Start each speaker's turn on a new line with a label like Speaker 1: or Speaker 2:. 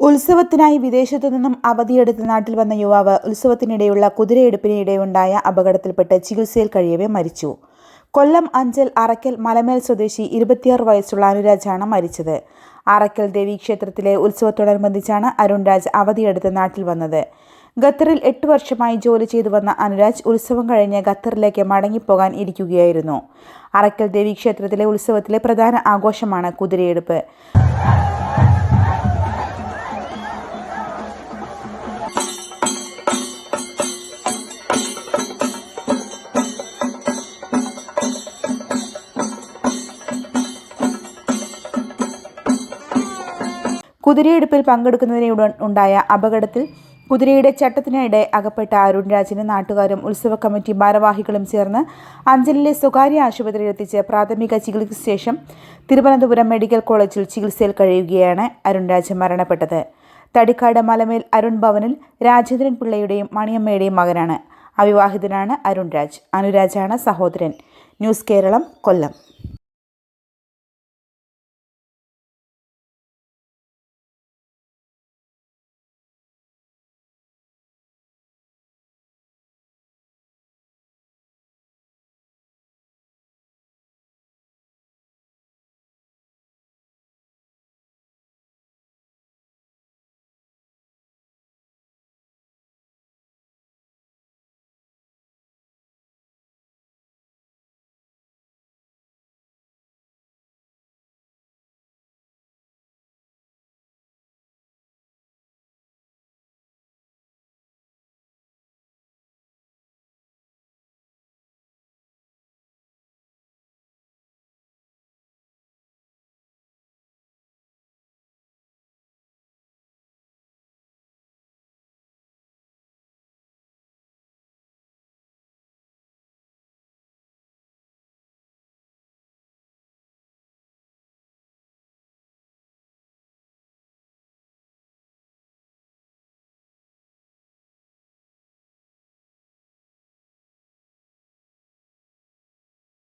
Speaker 1: ഉത്സവത്തിനായി വിദേശത്തു നിന്നും അവധിയെടുത്ത് നാട്ടിൽ വന്ന യുവാവ് ഉത്സവത്തിനിടെയുള്ള കുതിരയെടുപ്പിനിടെയുണ്ടായ അപകടത്തിൽപ്പെട്ട് ചികിത്സയിൽ കഴിയവേ മരിച്ചു. കൊല്ലം അഞ്ചൽ അറക്കൽ മലമേൽ സ്വദേശി ഇരുപത്തിയാറ് വയസ്സുള്ള അനുരാജാണ് മരിച്ചത്. അറക്കൽ ദേവീക്ഷേത്രത്തിലെ ഉത്സവത്തോടനുബന്ധിച്ചാണ് അരുൺരാജ് അവധിയെടുത്ത് നാട്ടിൽ വന്നത്. ഖത്തറിൽ എട്ട് വർഷമായി ജോലി ചെയ്തു വന്ന അനുരാജ് ഉത്സവം കഴിഞ്ഞ് ഖത്തറിലേക്ക് മടങ്ങിപ്പോകാൻ ഇരിക്കുകയായിരുന്നു. അറക്കൽ ദേവീക്ഷേത്രത്തിലെ ഉത്സവത്തിലെ പ്രധാന ആഘോഷമാണ് കുതിരയെടുപ്പ്. കുതിരയെടുപ്പിൽ പങ്കെടുക്കുന്നതിനെ ഉണ്ടായ അപകടത്തിൽ കുതിരയുടെ ചട്ടത്തിനിടെ അകപ്പെട്ട അരുൺ രാജിന് നാട്ടുകാരും ഉത്സവ കമ്മിറ്റി ഭാരവാഹികളും ചേർന്ന് അഞ്ചലിലെ സ്വകാര്യ ആശുപത്രിയിൽ എത്തിച്ച് പ്രാഥമിക ചികിത്സയ്ക്ക് ശേഷം തിരുവനന്തപുരം മെഡിക്കൽ കോളേജിൽ ചികിത്സയിൽ കഴിയുകയാണ് അരുൺ രാജ് മരണപ്പെട്ടത്. തടിക്കാട് മലമേൽ അരുൺ ഭവനിൽ രാജേന്ദ്രൻ പിള്ളയുടെയും മണിയമ്മയുടെയും മകനാണ്. അവിവാഹിതനാണ് അരുൺ രാജ്. അനുരാജാണ് സഹോദരൻ. ന്യൂസ് കേരളം കൊല്ലം.